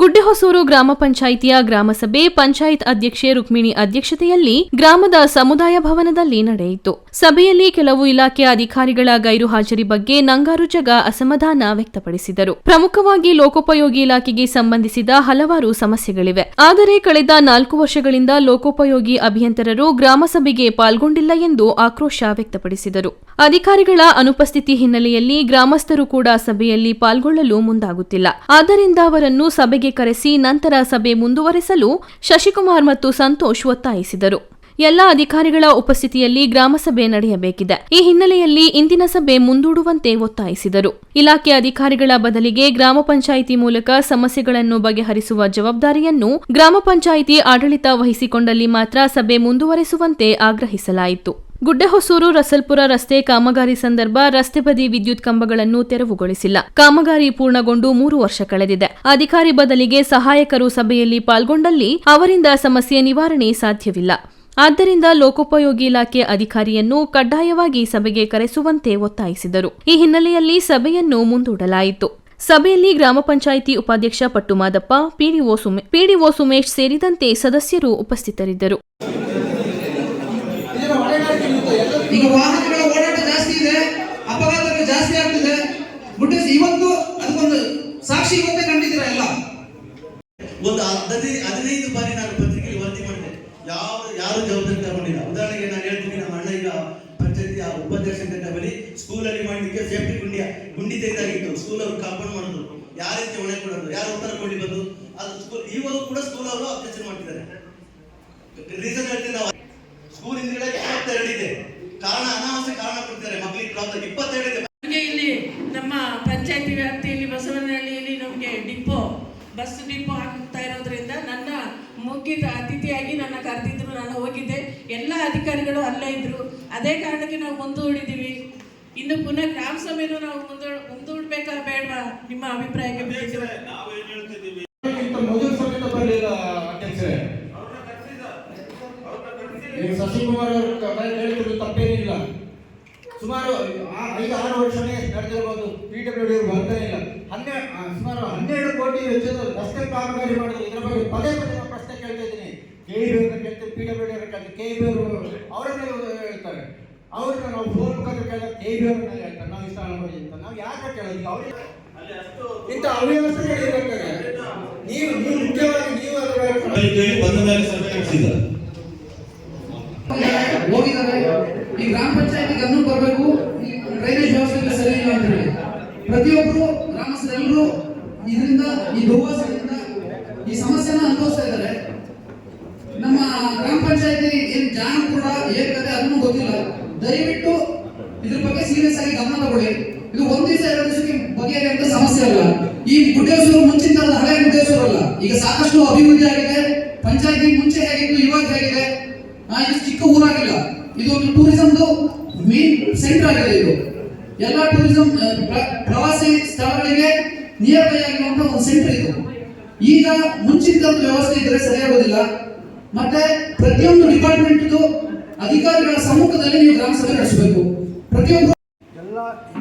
ಗುಡ್ಡೆಹೊಸೂರು ಗ್ರಾಮ ಪಂಚಾಯಿತಿಯ ಗ್ರಾಮಸಭೆ ಪಂಚಾಯತ್ ಅಧ್ಯಕ್ಷೆ ರುಕ್ಮಿಣಿ ಅಧ್ಯಕ್ಷತೆಯಲ್ಲಿ ಗ್ರಾಮದ ಸಮುದಾಯ ಭವನದಲ್ಲಿ ನಡೆಯಿತು. ಸಭೆಯಲ್ಲಿ ಕೆಲವು ಇಲಾಖೆ ಅಧಿಕಾರಿಗಳ ಗೈರು ಹಾಜರಿ ಬಗ್ಗೆ ನಂಗಾರು ಜಗ ಅಸಮಾಧಾನ ವ್ಯಕ್ತಪಡಿಸಿದರು. ಪ್ರಮುಖವಾಗಿ ಲೋಕೋಪಯೋಗಿ ಇಲಾಖೆಗೆ ಸಂಬಂಧಿಸಿದ ಹಲವಾರು ಸಮಸ್ಯೆಗಳಿವೆ. ಆದರೆ ಕಳೆದ ನಾಲ್ಕು ವರ್ಷಗಳಿಂದ ಲೋಕೋಪಯೋಗಿ ಅಭಿಯಂತರರು ಗ್ರಾಮಸಭೆಗೆ ಪಾಲ್ಗೊಂಡಿಲ್ಲ ಎಂದು ಆಕ್ರೋಶ ವ್ಯಕ್ತಪಡಿಸಿದರು. ಅಧಿಕಾರಿಗಳ ಅನುಪಸ್ಥಿತಿ ಹಿನ್ನೆಲೆಯಲ್ಲಿ ಗ್ರಾಮಸ್ಥರು ಕೂಡ ಸಭೆಯಲ್ಲಿ ಪಾಲ್ಗೊಳ್ಳಲು ಮುಂದಾಗುತ್ತಿಲ್ಲ. ಆದ್ದರಿಂದ ಅವರನ್ನು ಸಭೆಗೆ ಕರೆಸಿ ನಂತರ ಸಭೆ ಮುಂದುವರೆಸಲು ಶಶಿಕುಮಾರ್ ಮತ್ತು ಸಂತೋಷ್ ಒತ್ತಾಯಿಸಿದರು. ಎಲ್ಲ ಅಧಿಕಾರಿಗಳ ಉಪಸ್ಥಿತಿಯಲ್ಲಿ ಗ್ರಾಮಸಭೆ ನಡೆಯಬೇಕಿದೆ. ಈ ಹಿನ್ನೆಲೆಯಲ್ಲಿ ಇಂದಿನ ಸಭೆ ಮುಂದೂಡುವಂತೆ ಒತ್ತಾಯಿಸಿದರು. ಇಲಾಖೆ ಅಧಿಕಾರಿಗಳ ಬದಲಿಗೆ ಗ್ರಾಮ ಪಂಚಾಯಿತಿ ಮೂಲಕ ಸಮಸ್ಯೆಗಳನ್ನು ಬಗೆಹರಿಸುವ ಜವಾಬ್ದಾರಿಯನ್ನು ಗ್ರಾಮ ಪಂಚಾಯಿತಿ ಆಡಳಿತ ವಹಿಸಿಕೊಂಡಲ್ಲಿ ಮಾತ್ರ ಸಭೆ ಮುಂದುವರೆಸುವಂತೆ ಆಗ್ರಹಿಸಲಾಯಿತು. ಗುಡ್ಡೆಹೊಸೂರು ರಸಲ್ಪುರ ರಸ್ತೆ ಕಾಮಗಾರಿ ಸಂದರ್ಭ ರಸ್ತೆ ಬದಿ ವಿದ್ಯುತ್ ಕಂಬಗಳನ್ನು ತೆರವುಗೊಳಿಸಿಲ್ಲ. ಕಾಮಗಾರಿ ಪೂರ್ಣಗೊಂಡು ಮೂರು ವರ್ಷ ಕಳೆದಿದೆ. ಅಧಿಕಾರಿ ಬದಲಿಗೆ ಸಹಾಯಕರು ಸಭೆಯಲ್ಲಿ ಪಾಲ್ಗೊಂಡಲ್ಲಿ ಅವರಿಂದ ಸಮಸ್ಯೆ ನಿವಾರಣೆ ಸಾಧ್ಯವಿಲ್ಲ. ಆದ್ದರಿಂದ ಲೋಕೋಪಯೋಗಿ ಇಲಾಖೆ ಅಧಿಕಾರಿಯನ್ನು ಕಡ್ಡಾಯವಾಗಿ ಸಭೆಗೆ ಕರೆಸುವಂತೆ ಒತ್ತಾಯಿಸಿದರು. ಈ ಹಿನ್ನೆಲೆಯಲ್ಲಿ ಸಭೆಯನ್ನು ಮುಂದೂಡಲಾಯಿತು. ಸಭೆಯಲ್ಲಿ ಗ್ರಾಮ ಪಂಚಾಯಿತಿ ಉಪಾಧ್ಯಕ್ಷ ಪಟ್ಟುಮಾದಪ್ಪ ಪಿಡಿಒ ಸುಮೇ, ಪಿಡಿಒ ಸುಮೇಶ್ ಸೇರಿದಂತೆ ಸದಸ್ಯರು ಉಪಸ್ಥಿತರಿದ್ದರು. ಈಗ ವಾಹನಗಳ ಓಡಾಟ ಜಾಸ್ತಿ ಇದೆ, ಅಪಘಾತಗಳು ಜಾಸ್ತಿ ಆಗ್ತಿದೆ. ಗುಡ್ಡೆ ಇವತ್ತು ಅದಕ್ಕೊಂದು ಸಾಕ್ಷಿ ಇವತ್ತೇ ಕಂಡಿದ್ದೀರಾ ಎಲ್ಲ? ಒಂದು ಹದಿನೈದು ಹದಿನೈದು ಬಾರಿ ನಾನು ಪತ್ರಿಕೆಯಲ್ಲಿ ವರದಿ ಮಾಡಿದೆ. ಯಾವ, ಯಾರು ಜವಾಬ್ದಾರಿ ತಗೊಂಡಿಲ್ಲ. ಉದಾಹರಣೆಗೆ ನಾನು ಹೇಳ್ತೀನಿ, ನಮ್ಮ ಅಣ್ಣ ಈಗ ಪಂಚಾಯತಿ ಉಪಾಧ್ಯಕ್ಷ ಬಳಿ ಸ್ಕೂಲಲ್ಲಿ ಮಾಡಲಿಕ್ಕೆ ಸೇಫ್ಟಿ ಗುಂಡಿ ಗುಂಡಿ ತೆಗೆದಾಗಿತ್ತು. ಸ್ಕೂಲ್ ಅವರು ಕಾಂಪೌಂಡ್ ಮಾಡೋದು. ಯಾವ ರೀತಿ ಹೊಣೆ ಕೊಡೋದು? ಯಾರು ಉತ್ತರ ಕೊಡಿ ಬಂದು? ಅದು ಸ್ಕೂಲ್ ಇವಾಗ ಕೂಡ ಸ್ಕೂಲ್ ಅವರು ಅಬ್ಜೆಕ್ಷನ್ ಮಾಡ್ತಿದ್ದಾರೆ. ರೀಸನ್ ಹೇಳ್ತೀನಿ ನಾವು. ಸ್ಕೂಲ್ ಹಿಂದ್ಗಡೆ ಇಪ್ಪತ್ತೆರಡು ಇದೆ ಕಾರಣ ಅನಾವಾಸ್ಯ ಕಾರಣ ಕೊಡ್ತಾರೆ ಮಕ್ಕಳಿಗೆ ಪ್ರಾಬ್ಲಮ್ ಇಪ್ಪತ್ತೆರಡು ಇದೆ ನಮಗೆ ಇಲ್ಲಿ ನಮ್ಮ ಪಂಚಾಯತಿ ವ್ಯಾಪ್ತಿಯಲ್ಲಿ ಬಸವನಹಳ್ಳಿಯಲ್ಲಿ ನಮಗೆ ಡಿಪೋ ಬಸ್ ಡಿಪೋ ಆಗ್ತಾ ಇರೋದ್ರಿಂದ ನನ್ನ ಮುಗ್ಗಿದ ಅತಿಥಿಯಾಗಿ ನನ್ನ ಕರೆದಿದ್ರು ನಾನು ಹೋಗಿದ್ದೆ. ಎಲ್ಲ ಅಧಿಕಾರಿಗಳು ಅಲ್ಲೇ ಇದ್ರು. ಅದೇ ಕಾರಣಕ್ಕೆ ನಾವು ಮುಂದೂಡಿದ್ದೀವಿ. ಇನ್ನು ಪುನಃ ಗ್ರಾಮ ಸಭೆನೂ ನಾವು ಮುಂದೂ ಮುಂದೂಡ್ಬೇಕಾ ಬೇಡವಾ ನಿಮ್ಮ ಅಭಿಪ್ರಾಯಕ್ಕೆ ಈಗ ಶಶಿಕುಮಾರ್ ಅವರು ಹೇಳಿದ್ರು ತಪ್ಪೇನಿಲ್ಲ. ಸುಮಾರು ಐದು ಆರು ವರ್ಷನೇ ನಡೆದಿರ್ಬೋದು. ಪಿ ಡಬ್ಲ್ಯೂ ಡಿ ಬರ್ತಾನೆ ಇಲ್ಲ. ಹನ್ನೆರಡು ಸುಮಾರು ಹನ್ನೆರಡು ಕೋಟಿ ವೆಚ್ಚದ ರಸ್ತೆ ಕಾಮಗಾರಿ ಮಾಡಿದ್ರು. ಇದರ ಬಗ್ಗೆ ಪದೇ ಪದೇ ಪ್ರಶ್ನೆ ಕೇಳ್ತಾ ಇದ್ದೀನಿ. ಕೆ ಇ ಬಿ ಅವ್ರನ್ನ ಕೇಳ್ತೀವಿ ಪಿ ಡಬ್ಲ್ಯೂ ಡಿ ಅವ್ರನ್ನ ಕೇಳ್ತೀವಿ ಕೆ ಇ ಬಿ ಅವರು ಅವರನ್ನೇ ಹೇಳ್ತಾರೆ. ಅವ್ರನ್ನ ನಾವು ಫೋನ್ ಮುಖಾಂತರ ಕೇಳಿದಾಗ ಕೆ ಇ ಬಿ ಅವ್ರನ್ನ ಹೇಳ್ತಾರೆ. ನಾವು ಇಷ್ಟ ಮಾಡಿ ಅಂತ. ನಾವು ಯಾಕೆ ಕೇಳೋದು ಈಗ ಅವ್ರಿಗೆ ಇಂಥ ಅವ್ಯವಸ್ಥೆಗಳು ಇರ್ಬೇಕಾದ್ರೆ ನೀವು ನೀವು ಮುಖ್ಯವಾಗಿ ನೀವು ಅದರ ಬಂದ ಮೇಲೆ ಸಭೆ ನಡೆಸಿದ್ದಾರೆ. ಈ ಗ್ರಾಮ ಪಂಚಾಯತಿ ಅನ್ನು ಬರಬೇಕು? ಈ ಡ್ರೈನೇಜ್ ವ್ಯವಸ್ಥೆ ಸರಿ ಇಲ್ಲ ಅಂತ ಹೇಳಿ. ಪ್ರತಿಯೊಬ್ಬರು ಗ್ರಾಮಸ್ಥರೆಲ್ಲರೂ ಇದರಿಂದ, ಈ ದುರ್ವಾಸದಿಂದ ಈ ಸಮಸ್ಯೆನ ಅನುಭವಿಸ್ತಾ ಇದ್ದಾರೆ. ನಮ್ಮ ಗ್ರಾಮ ಪಂಚಾಯತಿ ಏನ್ ಜಾಣ ಕೂಡ ಏಕತೆ ಅದನ್ನು ಗೊತ್ತಿಲ್ಲ. ದಯವಿಟ್ಟು ಇದ್ರ ಬಗ್ಗೆ ಸೀರಿಯಸ್ ಆಗಿ ಗಮನ ತಗೊಳ್ಳಿ. ಇದು ಒಂದ್ ದಿವಸ, ಎರಡು ದಿವಸಕ್ಕೆ ಅಂತ ಸಮಸ್ಯೆ ಅಲ್ಲ. ಈ ಗುಡ್ಡೇಶ್ವರ ಮುಂಚಿನ ತರದ ಹಳೆ ಗುಡ್ಡೇಶ್ವರ ಅಲ್ಲ. ಈಗ ಸಾಕಷ್ಟು ಅಭಿವೃದ್ಧಿ ಆಗಿದೆ. ಪಂಚಾಯತಿ ಮುಂಚೆ ಹೇಗಿತ್ತು, ಇವಾಗ ಹೇಗಿದೆ? ಇದು ಚಿಕ್ಕ ಊರಾಗಿಲ್ಲ. ಇದು ಒಂದು ಇದು. ಎಲ್ಲ ಟೂರಿಸಂ ಪ್ರವಾಸಿ ಸ್ಥಳಗಳಿಗೆ ನಿಯರ್ ಬೈ ಆಗಿರುವಂತಹ ಒಂದು ಸೆಂಟರ್ ಇದು. ಈಗ ಮುಂಚಿತ ವ್ಯವಸ್ಥೆ ಇದ್ರೆ ಸರಿಯಾಗೋದಿಲ್ಲ. ಮತ್ತೆ ಪ್ರತಿಯೊಂದು ಡಿಪಾರ್ಟ್ಮೆಂಟ್ ಅಧಿಕಾರಿಗಳ ಸಮ್ಮುಖದಲ್ಲಿ ನೀವು ಗ್ರಾಮ ಸಭೆ ನಡೆಸಬೇಕು. ಪ್ರತಿಯೊಂದು ಎಲ್ಲ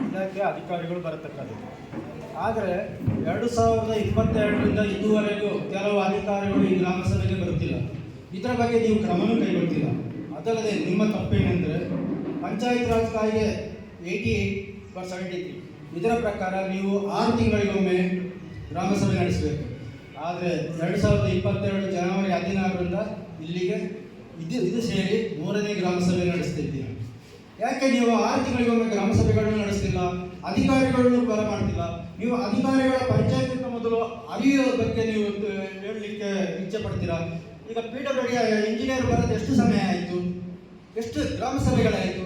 ಇಲಾಖೆ ಅಧಿಕಾರಿಗಳು ಬರತಕ್ಕದ್ದು. ಆದರೆ ಎರಡು ಸಾವಿರದ ಇಪ್ಪತ್ತೆರಡರಿಂದ ಇದುವರೆಗೂ ಕೆಲವು ಅಧಿಕಾರಿಗಳು ಈ ಗ್ರಾಮ ಸಭೆಗೆ ಬರುತ್ತಿಲ್ಲ. ಇದರ ಬಗ್ಗೆ ನೀವು ಕ್ರಮನೂ ಕೈಗೊಳ್ತಿಲ್ಲ ಅದಲ್ಲದೆ ನಿಮ್ಮ ತಪ್ಪೇನೆಂದರೆ ಪಂಚಾಯತ್ ರಾಜ್ ಕಾಯ್ದೆ ಏಯ್ಟಿ ಏಯ್ಟ್ ಸೆವೆಂಟಿ ಇದರ ಪ್ರಕಾರ ನೀವು ಆರು ತಿಂಗಳಿಗೊಮ್ಮೆ ಗ್ರಾಮ ಸಭೆ ನಡೆಸಬೇಕು. ಆದರೆ ಎರಡು ಸಾವಿರದ ಇಪ್ಪತ್ತೆರಡು ಜನವರಿ ಹದಿನಾರರಿಂದ ಇಲ್ಲಿಗೆ ಇದು ಇದು ಸೇರಿ ಮೂರನೇ ಗ್ರಾಮ ಸಭೆ ನಡೆಸ್ತಿದ್ದೀವಿ. ಯಾಕೆ ನೀವು ಆರು ತಿಂಗಳಿಗೊಮ್ಮೆ ಗ್ರಾಮ ಸಭೆಗಳನ್ನು ನಡೆಸ್ತಿಲ್ಲ? ಅಧಿಕಾರಿಗಳನ್ನು ಬರ ಮಾಡ್ತಿಲ್ಲ. ನೀವು ಅಧಿಕಾರಿಗಳ ಪಂಚಾಯತ್ ಮೊದಲು ಅರಿಯೋ ಬಗ್ಗೆ ನೀವು ಹೇಳಲಿಕ್ಕೆ ಇಚ್ಛೆ ಪಡ್ತೀರಾ? ಈಗ ಪಿ ಡಬ್ಲ್ಯೂ ಇಂಜಿನಿಯರ್ ಬರೋದು ಎಷ್ಟು ಸಮಯ ಆಯಿತು? ಎಷ್ಟು ಗ್ರಾಮ ಸಭೆಗಳಾಯಿತು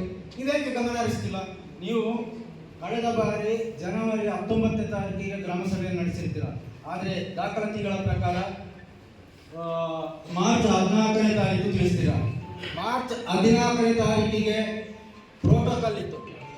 ನೀವೇಕೆ ನೀವು ಕಳೆದ ಬಾರಿ ಜನವರಿ ಹತ್ತೊಂಬತ್ತನೇ ತಾರೀಕಿಗೆ ಗ್ರಾಮ ಸಭೆಯನ್ನು ನಡೆಸಿರ್ತೀರ. ಆದರೆ ದಾಖಲಾತಿಗಳ ಪ್ರಕಾರ ಮಾರ್ಚ್ ಹದಿನಾಲ್ಕನೇ ತಾರೀಕು ತಿಳಿಸ್ತೀರ. ಮಾರ್ಚ್ ಹದಿನಾಲ್ಕನೇ ತಾರೀಕಿಗೆ ಪ್ರೋಟೋಕಾಲ್ ಇತ್ತು.